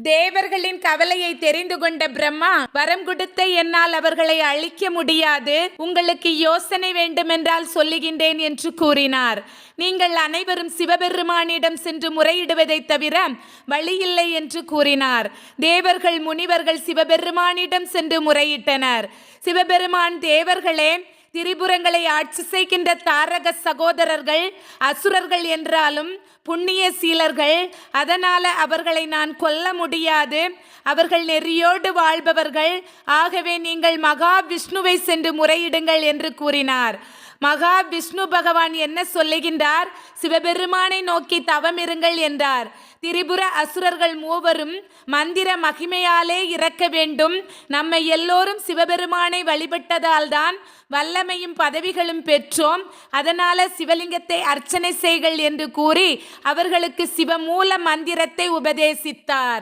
தேவர்களின் கவலையை தெரிந்து கொண்ட பிரம்மா வரம் கொடுத்த என்னால் அவர்களை அழிக்க முடியாது. உங்களுக்கு யோசனை வேண்டுமென்றால் சொல்லுகின்றேன் என்று கூறினார். நீங்கள் அனைவரும் சிவபெருமானிடம் சென்று முறையிடுவதை தவிர வழியில்லை என்று கூறினார். தேவர்கள் முனிவர்கள் சிவபெருமானிடம் சென்று முறையிட்டனர். சிவபெருமான் தேவர்களே திரிபுரங்களை ஆட்சி செய்கின்ற தாரக சகோதரர்கள் அசுரர்கள் என்றாலும் புண்ணிய சீலர்கள். அதனால் அவர்களை நான் கொல்ல முடியாது. அவர்கள் நெறியோடு வாழ்பவர்கள். ஆகவே நீங்கள் மகா விஷ்ணுவை சென்று முறையிடுங்கள் என்று கூறினார். மகா விஷ்ணு பகவான் என்ன சொல்லுகின்றார்? சிவபெருமானை நோக்கி தவம் இருங்கள் என்றார். திரிபுர அசுரர்கள் மூவரும் மந்திர மகிமையாலே இறக்க வேண்டும். நம்மை எல்லோரும் சிவபெருமானை வழிபட்டதால் தான் வல்லமையும் பதவிகளும் பெற்றோம். அதனால சிவலிங்கத்தை அர்ச்சனை செய்கள் என்று கூறி அவர்களுக்கு சிவமூல மந்திரத்தை உபதேசித்தார்.